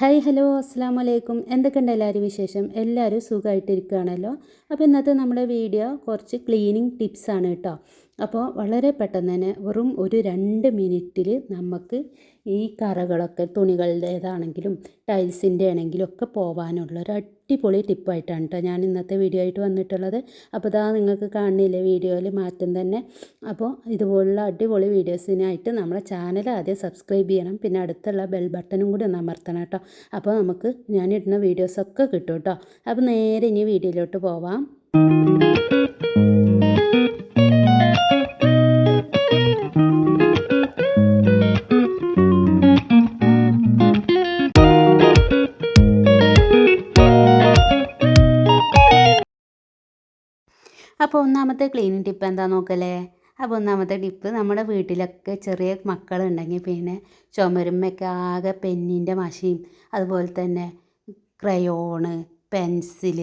Hi hello അസ്സാം വലൈക്കും എന്തൊക്കെയുണ്ട് എല്ലാവരും വിശേഷം? എല്ലാവരും സുഖമായിട്ടിരിക്കുകയാണല്ലോ. അപ്പോൾ ഇന്നത്തെ നമ്മുടെ വീഡിയോ കുറച്ച് ക്ലീനിങ് ടിപ്സാണ് കേട്ടോ. അപ്പോൾ വളരെ പെട്ടെന്ന് തന്നെ വെറും ഒരു രണ്ട് മിനിറ്റിൽ നമുക്ക് ഈ കറകളൊക്കെ തുണികളുടേതാണെങ്കിലും ടൈൽസിന്റെ ആണെങ്കിലും ഒക്കെ പോകാനുള്ള ഒരു അടിപൊളി ടിപ്പായിട്ടാണ് കേട്ടോ ഞാൻ ഇന്നത്തെ വീഡിയോ ആയിട്ട് വന്നിട്ടുള്ളത്. അപ്പോൾ ഇതാ നിങ്ങൾക്ക് കാണുന്നില്ലേ വീഡിയോയിൽ മാറ്റം തന്നെ. അപ്പോൾ ഇതുപോലുള്ള അടിപൊളി വീഡിയോസിനായിട്ട് നമ്മളെ ചാനൽ ആദ്യം സബ്സ്ക്രൈബ് ചെയ്യണം. പിന്നെ അടുത്തുള്ള ബെൽ ബട്ടണും കൂടി ഒന്ന് അമർത്തണം കേട്ടോ. അപ്പോൾ നമുക്ക് ഞാനിടുന്ന വീഡിയോസൊക്കെ കിട്ടും കേട്ടോ. അപ്പോൾ നേരെ ഇനി വീഡിയോയിലോട്ട് പോവാം. അപ്പോൾ ഒന്നാമത്തെ ക്ലീനിങ് ടിപ്പ് എന്താ നോക്കല്ലേ അപ്പോൾ ഒന്നാമത്തെ ടിപ്പ് നമ്മുടെ വീട്ടിലൊക്കെ ചെറിയ മക്കളുണ്ടെങ്കിൽ പിന്നെ ചുമരുമ്മയൊക്കെ ആകെ പെന്നിന്റെ മഷിയും അതുപോലെ തന്നെ ക്രയോണ് പെൻസിൽ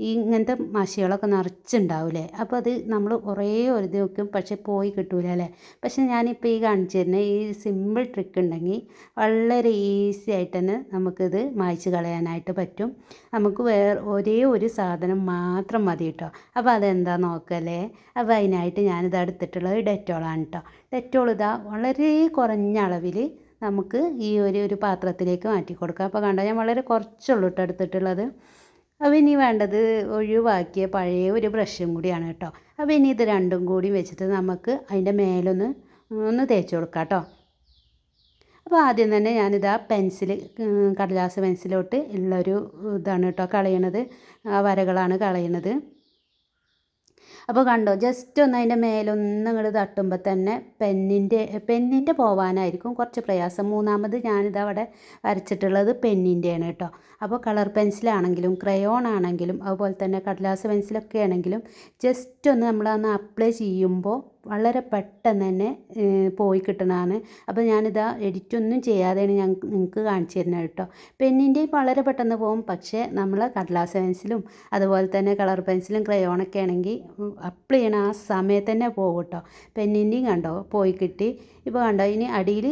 ഈ ഇങ്ങനത്തെ മഷികളൊക്കെ നിറച്ചുണ്ടാവില്ലേ അപ്പോൾ അത് നമ്മൾ കുറേ ഒരു ദിവസം പക്ഷെ പോയി കിട്ടൂല അല്ലേ? പക്ഷെ ഞാനിപ്പോൾ ഈ കാണിച്ചു തരുന്ന ഈ സിമ്പിൾ ട്രിക്ക് ഉണ്ടെങ്കിൽ വളരെ ഈസി ആയിട്ട് തന്നെ നമുക്കിത് മായ്ച്ച് കളയാനായിട്ട് പറ്റും. നമുക്ക് വേറെ ഒരേ ഒരു സാധനം മാത്രം മതി കേട്ടോ. അപ്പോൾ അതെന്താ നോക്കല്ലേ? അപ്പോൾ അതിനായിട്ട് ഞാനിത് എടുത്തിട്ടുള്ളത് ഡെറ്റോളാണ് കേട്ടോ. ഡെറ്റോൾ ഇതാ വളരെ കുറഞ്ഞ അളവിൽ നമുക്ക് ഈ ഒരു ഒരു പാത്രത്തിലേക്ക് മാറ്റി കൊടുക്കാം അപ്പോൾ കണ്ടോ? ഞാൻ വളരെ കുറച്ചുള്ളൂ കേട്ടോ എടുത്തിട്ടുള്ളത്. അപ്പോൾ ഇനി വേണ്ടത് ഒഴിവാക്കിയ പഴയ ഒരു ബ്രഷും കൂടിയാണ് കേട്ടോ. അപ്പോൾ ഇനി ഇത് രണ്ടും കൂടി വെച്ചിട്ട് നമുക്ക് അതിന്റെ മേലൊന്ന് ഒന്ന് തേച്ച് കൊടുക്കാം കേട്ടോ. അപ്പോൾ ആദ്യം തന്നെ ഞാനിതാ പെൻസിൽ കടലാസ് പെൻസിലോട്ട് ഉള്ളൊരു ഇതാണ് കേട്ടോ കളയണത്. ആ വരകളാണ് കളയണത്. അപ്പോൾ കണ്ടോ ജസ്റ്റ് ഒന്ന് അതിന്റെ മേലൊന്ന് ഇങ്ങോട്ട് തട്ടുമ്പോൾ തന്നെ പെന്നിന്റെ പെന്നിന്റെ പോവാനായിരിക്കും കുറച്ച് പ്രയാസം. മൂന്നാമത് ഞാനിത് അവിടെ വരച്ചിട്ടുള്ളത് പെന്നിന്റെയാണ് കേട്ടോ. അപ്പോൾ കളർ പെൻസിലാണെങ്കിലും ക്രയോൺ ആണെങ്കിലും അതുപോലെ തന്നെ കടലാസ് പെൻസിലൊക്കെ ആണെങ്കിലും ജസ്റ്റ് ഒന്ന് നമ്മളൊന്ന് അപ്ലൈ ചെയ്യുമ്പോൾ വളരെ പെട്ടെന്ന് തന്നെ പോയി കിട്ടണതാണ് അപ്പോൾ ഞാനിതാ എഡിറ്റൊന്നും ചെയ്യാതെയാണ് ഞാൻ നിങ്ങൾക്ക് കാണിച്ചു തരുന്നത് കേട്ടോ. പെന്നിന്റെയും വളരെ പെട്ടെന്ന് പോകും പക്ഷേ നമ്മൾ കടലാസ് പെൻസിലും അതുപോലെ തന്നെ കളർ പെൻസിലും ക്രയോണൊക്കെ ആണെങ്കിൽ അപ്ലൈ ചെയ്യണ ആ സമയത്ത് തന്നെ പോകും കേട്ടോ. പെന്നിന്റെയും കണ്ടോ പോയി കിട്ടി. ഇപ്പോൾ കണ്ടോ ഇനി അടിയിൽ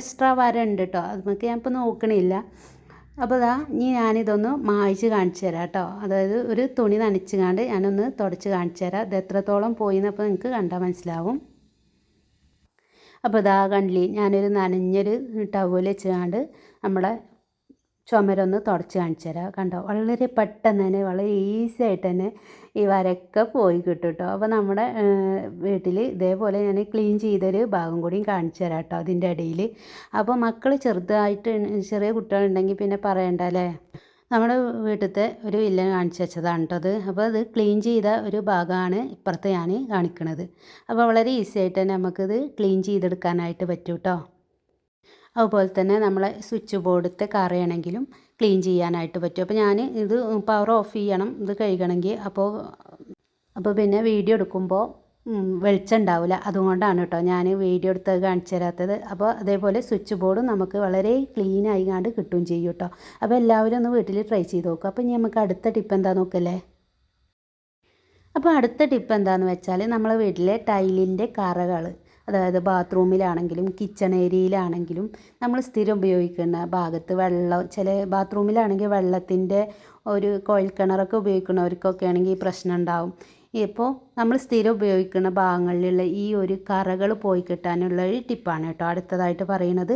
എക്സ്ട്രാ വര ഉണ്ട് കേട്ടോ. അത് നമുക്ക് ഞാനിപ്പോൾ നോക്കണില്ല. അപ്പോൾ ഇതാ ഇനി ഞാനിതൊന്ന് മായ്ച്ച് കാണിച്ചു തരാം കേട്ടോ. അതായത് ഒരു തുണി നനച്ച് കാണ്ട് ഞാനൊന്ന് തുടച്ച് കാണിച്ചു തരാം. ഇത് എത്രത്തോളം പോയി എന്നപ്പോൾ നിങ്ങൾക്ക് കണ്ടാൽ മനസ്സിലാവും. അപ്പോൾ ഇതാ കണ്ടില്ലേ ഞാനൊരു നനഞ്ഞൊരു ടവൽ വെച്ചുകാണ്ട് നമ്മുടെ ചുമരൊന്ന് തുടച്ച് കാണിച്ചു തരാം കണ്ടോ? വളരെ പെട്ടെന്ന് തന്നെ വളരെ ഈസി ആയിട്ട് തന്നെ ഈ വരക്കെ പോയി കിട്ടും കേട്ടോ അപ്പോൾ നമ്മുടെ വീട്ടിൽ ഇതേപോലെ ഞാൻ ക്ലീൻ ചെയ്തൊരു ഭാഗം കൂടിയും കാണിച്ചു തരാം കേട്ടോ അതിന്റെ ഇടയിൽ അപ്പോൾ മക്കൾ ചെറുതായിട്ട് ചെറിയ കുട്ടികളുണ്ടെങ്കിൽ പിന്നെ പറയണ്ട അല്ലേ നമ്മുടെ വീട്ടിലത്തെ ഒരു വില്ലൻ കാണിച്ചു വെച്ചതാണ് കേട്ടോ അത്. അപ്പോൾ അത് ക്ലീൻ ചെയ്ത ഒരു ഭാഗമാണ് ഇപ്പുറത്ത് ഞാൻ കാണിക്കുന്നത് അപ്പോൾ വളരെ ഈസി ആയിട്ട് തന്നെ നമുക്കിത് ക്ലീൻ ചെയ്തെടുക്കാനായിട്ട് പറ്റും കേട്ടോ അതുപോലെ തന്നെ നമ്മളെ സ്വിച്ച് ബോർഡത്തെ കറയാണെങ്കിലും ക്ലീൻ ചെയ്യാനായിട്ട് പറ്റും. അപ്പോൾ ഞാൻ ഇത് പവർ ഓഫ് ചെയ്യണം ഇത് കഴുകണമെങ്കിൽ അപ്പോൾ അപ്പോൾ പിന്നെ വീഡിയോ എടുക്കുമ്പോൾ വെളിച്ചം ഉണ്ടാവില്ല അതുകൊണ്ടാണ് കേട്ടോ ഞാൻ വീഡിയോ എടുത്ത് കാണിച്ചു തരാത്തത്. അപ്പോൾ അതേപോലെ സ്വിച്ച് ബോർഡും നമുക്ക് വളരെ ക്ലീൻ ആയി കണ്ട് കിട്ടുകയും ചെയ്യും കേട്ടോ. അപ്പോൾ എല്ലാവരും ഒന്ന് വീട്ടിൽ ട്രൈ ചെയ്ത് നോക്കുക അപ്പോൾ ഇനി നമുക്ക് അടുത്ത ടിപ്പ് എന്താ നോക്കല്ലേ? അപ്പോൾ അടുത്ത ടിപ്പ് എന്താണെന്ന് വെച്ചാൽ നമ്മളെ വീട്ടിലെ ടൈലിന്റെ കറകൾ അതായത് ബാത്റൂമിലാണെങ്കിലും കിച്ചൺ ഏരിയയിലാണെങ്കിലും നമ്മൾ സ്ഥിരം ഉപയോഗിക്കുന്ന ഭാഗത്ത് വെള്ളം ചില ബാത്റൂമിലാണെങ്കിൽ വെള്ളത്തിന്റെ ഒരു കുഴൽക്കിണറൊക്കെ ഉപയോഗിക്കുന്നവർക്കൊക്കെ ആണെങ്കിൽ ഈ പ്രശ്നം ഉണ്ടാവും. ഇപ്പോൾ നമ്മൾ സ്ഥിരം ഉപയോഗിക്കുന്ന ഭാഗങ്ങളിലുള്ള ഈ ഒരു കറകൾ പോയി കിട്ടാനുള്ള ഒരു ടിപ്പാണ് കേട്ടോ അടുത്തതായിട്ട് പറയുന്നത്.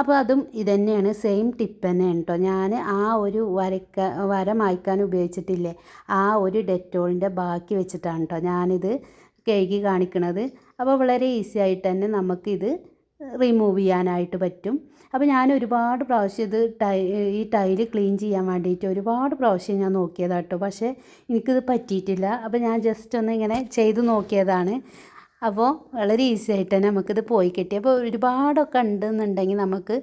അപ്പോൾ അതും ഇതന്നെയാണ് സെയിം ടിപ്പ് തന്നെയാണ് കേട്ടോ. ഞാൻ ആ ഒരു വരക്ക വര മായ്ക്കാൻ ഉപയോഗിച്ചിട്ടില്ലേ? ആ ഒരു ഡെറ്റോളിന്റെ ബാക്കി വെച്ചിട്ടാണ് കേട്ടോ ഞാനിത് കഴുകി കാണിക്കുന്നത് അപ്പോൾ വളരെ ഈസി ആയിട്ട് തന്നെ നമുക്കിത് റിമൂവ് ചെയ്യാനായിട്ട് പറ്റും. അപ്പോൾ ഞാൻ ഒരുപാട് പ്രാവശ്യം ഇത് ടൈ ഈ ടൈൽ ക്ലീൻ ചെയ്യാൻ വേണ്ടിയിട്ട് ഒരുപാട് പ്രാവശ്യം ഞാൻ നോക്കിയതാട്ടോ. പക്ഷേ എനിക്കിത് പറ്റിയിട്ടില്ല. അപ്പോൾ ഞാൻ ജസ്റ്റ് ഒന്ന് ഇങ്ങനെ ചെയ്ത് നോക്കിയതാണ്. അപ്പോൾ വളരെ ഈസി ആയിട്ട് തന്നെ നമുക്കിത് പോയി കിട്ടി. അപ്പോൾ ഒരുപാടൊക്കെ ഉണ്ടെന്നുണ്ടെങ്കിൽ നമുക്ക്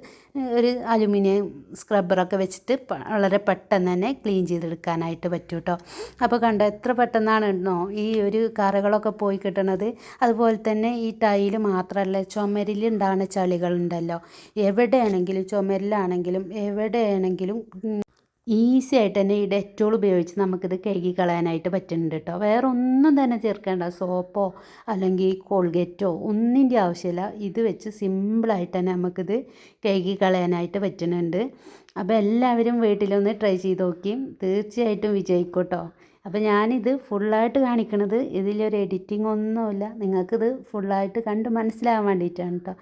ഒരു അലുമിനിയം സ്ക്രബ്ബറൊക്കെ വെച്ചിട്ട് വളരെ പെട്ടെന്ന് തന്നെ ക്ലീൻ ചെയ്തെടുക്കാനായിട്ട് പറ്റും കേട്ടോ അപ്പോൾ കണ്ടോ എത്ര പെട്ടെന്നാണെന്നോ ഈ ഒരു കറകളൊക്കെ പോയി കിട്ടണത്. അതുപോലെ തന്നെ ഈ ടൈൽ മാത്രമല്ല ചുമരിലുണ്ടാകുന്ന ചളികളുണ്ടല്ലോ. എവിടെയാണെങ്കിലും ചുമരിലാണെങ്കിലും എവിടെയാണെങ്കിലും ഈസി ആയിട്ട് തന്നെ ഈ ഡെറ്റോൾ ഉപയോഗിച്ച് നമുക്കിത് കഴുകി കളയാനായിട്ട് പറ്റുന്നുണ്ട് കേട്ടോ വേറെ ഒന്നും തന്നെ ചേർക്കേണ്ട സോപ്പോ അല്ലെങ്കിൽ കോൾഗേറ്റോ ഒന്നിന്റെ ആവശ്യമില്ല. ഇത് വെച്ച് സിമ്പിളായിട്ട് തന്നെ നമുക്കിത് കഴുകി കളയാനായിട്ട് പറ്റുന്നുണ്ട്. അപ്പോൾ എല്ലാവരും വീട്ടിലൊന്ന് ട്രൈ ചെയ്ത് നോക്കിയും തീർച്ചയായിട്ടും വിജയിക്കും കേട്ടോ അപ്പോൾ ഞാനിത് ഫുള്ളായിട്ട് കാണിക്കണത് ഇതിലൊരു എഡിറ്റിംഗ് ഒന്നുമില്ല. നിങ്ങൾക്കിത് ഫുള്ളായിട്ട് കണ്ട് മനസ്സിലാവാൻ വേണ്ടിയിട്ടാണ് കേട്ടോ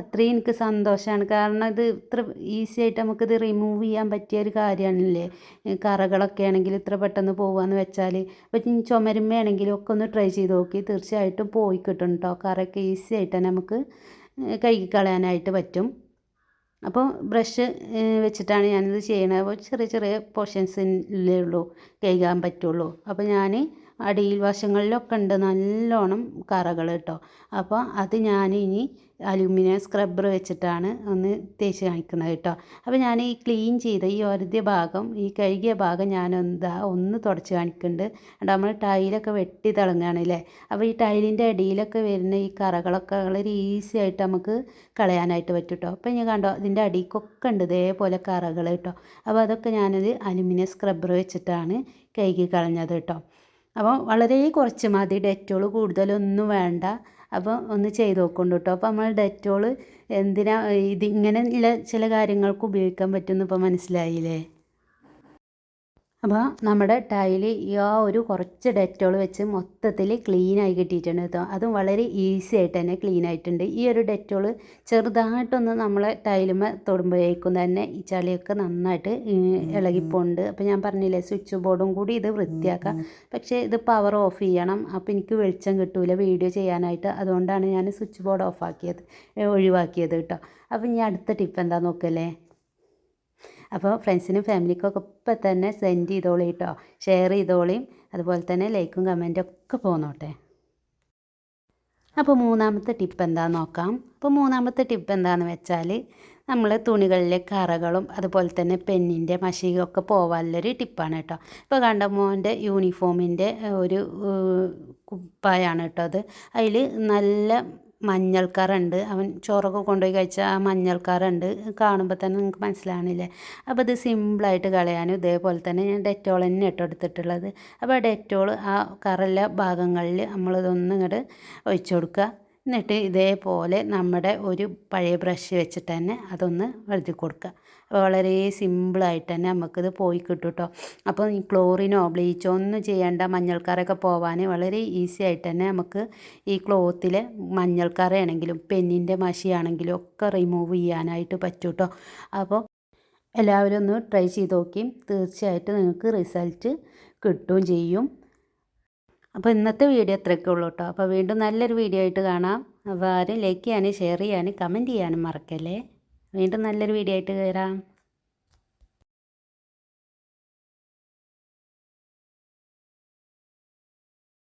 അത്രയും എനിക്ക് സന്തോഷമാണ് കാരണം ഇത് ഇത്ര ഈസി ആയിട്ട് നമുക്കിത് റിമൂവ് ചെയ്യാൻ പറ്റിയ ഒരു കാര്യമാണല്ലേ? കറകളൊക്കെ ആണെങ്കിൽ ഇത്ര പെട്ടെന്ന് പോകുകയെന്ന് വെച്ചാൽ ഇപ്പം ചുമരുമ്മയാണെങ്കിലും ഒക്കെ ഒന്ന് ട്രൈ ചെയ്ത് നോക്കി. തീർച്ചയായിട്ടും പോയി കിട്ടും കേട്ടോ കറയൊക്കെ ഈസി ആയിട്ട് നമുക്ക് കഴുകി കളയാനായിട്ട് പറ്റും. അപ്പോൾ ബ്രഷ് വെച്ചിട്ടാണ് ഞാനിത് ചെയ്യണത്. അപ്പോൾ ചെറിയ ചെറിയ പോർഷൻസിലേ ഉള്ളൂ കഴുകാൻ പറ്റുള്ളൂ. അപ്പോൾ ഞാൻ അടിയിൽ വശങ്ങളിലൊക്കെ ഉണ്ട്. നല്ലോണം കറകൾ കേട്ടോ അപ്പോൾ അത് ഞാൻ ഇനി അലൂമിനിയം സ്ക്രബ്ബർ വെച്ചിട്ടാണ് ഒന്ന് തേച്ച് കാണിക്കുന്നത് കേട്ടോ അപ്പോൾ ഞാൻ ഈ ക്ലീൻ ചെയ്ത ഈ ഒരുതിയ ഭാഗം ഈ കഴുകിയ ഭാഗം ഞാൻ എന്താ ഒന്ന് തുടച്ച് കാണിക്കുന്നുണ്ട്. നമ്മൾ ടൈലൊക്കെ വെട്ടി തിളങ്ങുകയാണ് അല്ലേ അപ്പോൾ ഈ ടൈലിന്റെ അടിയിലൊക്കെ വരുന്ന ഈ കറകളൊക്കെ വളരെ ഈസി ആയിട്ട് നമുക്ക് കളയാനായിട്ട് പറ്റും കേട്ടോ അപ്പോൾ ഞാൻ കണ്ടോ? ഇതിന്റെ അടിക്കൊക്കെ ഉണ്ട് ഇതേപോലെ കറകൾ കേട്ടോ അപ്പോൾ അതൊക്കെ ഞാനത് അലുമിനിയം സ്ക്രബ്ബർ വെച്ചിട്ടാണ് കഴുകി കളഞ്ഞത് കേട്ടോ അപ്പോൾ വളരെ കുറച്ച് മതി. ഡെറ്റോൾ കൂടുതലൊന്നും വേണ്ട. അപ്പോൾ ഒന്ന് ചെയ്ത് നോക്കുന്നുണ്ട് കേട്ടോ അപ്പോൾ നമ്മൾ ഡെറ്റോൾ എന്തിനാ ഇതിങ്ങനെയുള്ള ചില കാര്യങ്ങൾക്ക് ഉപയോഗിക്കാൻ പറ്റുമെന്ന് ഇപ്പോൾ മനസ്സിലായില്ലേ? അപ്പോൾ നമ്മുടെ ടൈൽ ആ ഒരു കുറച്ച് ഡെറ്റോൾ വെച്ച് മൊത്തത്തിൽ ക്ലീനായി കിട്ടിയിട്ടുണ്ട് കേട്ടോ. അതും വളരെ ഈസി ആയിട്ട് തന്നെ ക്ലീൻ ആയിട്ടുണ്ട്. ഈ ഒരു ഡെറ്റോൾ ചെറുതായിട്ടൊന്ന് നമ്മളെ ടൈലുമ തൊടുമ്പോഴേക്കും തന്നെ ഈ ചളിയൊക്കെ നന്നായിട്ട് ഇളകിപ്പോണ്ട്. അപ്പോൾ ഞാൻ പറഞ്ഞില്ലേ സ്വിച്ച് ബോർഡും കൂടി ഇത് വൃത്തിയാക്കാം. പക്ഷേ ഇത് പവർ ഓഫ് ചെയ്യണം. അപ്പോൾ എനിക്ക് വെളിച്ചം കിട്ടൂല വീഡിയോ ചെയ്യാനായിട്ട്. അതുകൊണ്ടാണ് ഞാൻ സ്വിച്ച് ബോർഡ് ഓഫ് ആക്കിയത് ഒഴിവാക്കിയത് കേട്ടോ. അപ്പോൾ ഇനി അടുത്ത ടിപ്പ് എന്താ നോക്കല്ലേ? അപ്പോൾ ഫ്രണ്ട്സിനും ഫാമിലിക്കൊക്കെ ഇപ്പം തന്നെ സെൻഡ് ചെയ്തോളി കേട്ടോ. ഷെയർ ചെയ്തോളിയും അതുപോലെ തന്നെ ലൈക്കും കമന്റും ഒക്കെ പോന്നോട്ടെ. അപ്പോൾ മൂന്നാമത്തെ ടിപ്പ് എന്താണെന്ന് നോക്കാം. അപ്പോൾ മൂന്നാമത്തെ ടിപ്പ് എന്താണെന്ന് വെച്ചാൽ നമ്മൾ തുണികളിലെ കറകളും അതുപോലെ തന്നെ പെന്നിന്റെ മഷിയൊക്കെ പോകാനുള്ളൊരു ടിപ്പാണ് കേട്ടോ. ഇപ്പോൾ കണ്ട മോന്റെ യൂണിഫോമിന്റെ ഒരു കുപ്പായാണ് കേട്ടോ അത്. അതിൽ നല്ല മഞ്ഞൾക്കറുണ്ട്. അവൻ ചോറൊക്കെ കൊണ്ടുപോയി കഴിച്ച ആ മഞ്ഞൾക്കാറുണ്ട്. കാണുമ്പോൾ തന്നെ നിങ്ങൾക്ക് മനസ്സിലാവണില്ലേ? അപ്പോൾ ഇത് സിമ്പിളായിട്ട് കളയാനും ഇതേപോലെ തന്നെ ഞാൻ ഡെറ്റോൾ തന്നെ ഇട്ട് എടുത്തിട്ടുള്ളത്. അപ്പോൾ ഡെറ്റോൾ ആ കറല്ല ഭാഗങ്ങളിൽ നമ്മളിതൊന്നും ഇങ്ങോട്ട് ഒഴിച്ചു കൊടുക്കുക എന്നിട്ട് ഇതേപോലെ നമ്മുടെ ഒരു പഴയ ബ്രഷ് വെച്ചിട്ട് തന്നെ അതൊന്ന് വരുത്തി കൊടുക്കുക വളരെ സിമ്പിളായിട്ട് തന്നെ നമുക്കിത് പോയി കിട്ടും കേട്ടോ അപ്പോൾ ഈ ക്ലോറിനോ ബ്ലീച്ചോ ഒന്നും ചെയ്യേണ്ട മഞ്ഞൾക്കാരൊക്കെ പോവാൻ വളരെ ഈസി ആയിട്ട് തന്നെ നമുക്ക് ഈ ക്ലോത്തിലെ മഞ്ഞൾക്കാരയാണെങ്കിലും പെന്നിന്റെ മഷിയാണെങ്കിലും ഒക്കെ റിമൂവ് ചെയ്യാനായിട്ട് പറ്റും കേട്ടോ അപ്പോൾ എല്ലാവരും ഒന്ന് ട്രൈ ചെയ്ത് നോക്കിയും തീർച്ചയായിട്ടും നിങ്ങൾക്ക് റിസൾട്ട് കിട്ടുകയും ചെയ്യും. അപ്പോൾ ഇന്നത്തെ വീഡിയോ അത്രയൊക്കെ ഉള്ളൂ കേട്ടോ. അപ്പോൾ വീണ്ടും നല്ലൊരു വീഡിയോ ആയിട്ട് കാണാം. അപ്പോൾ ആരും ലൈക്ക് ചെയ്യാനും ഷെയർ ചെയ്യാനും കമന്റ് ചെയ്യാനും മറക്കല്ലേ? വീണ്ടും നല്ലൊരു വീഡിയോ ആയിട്ട് വരാം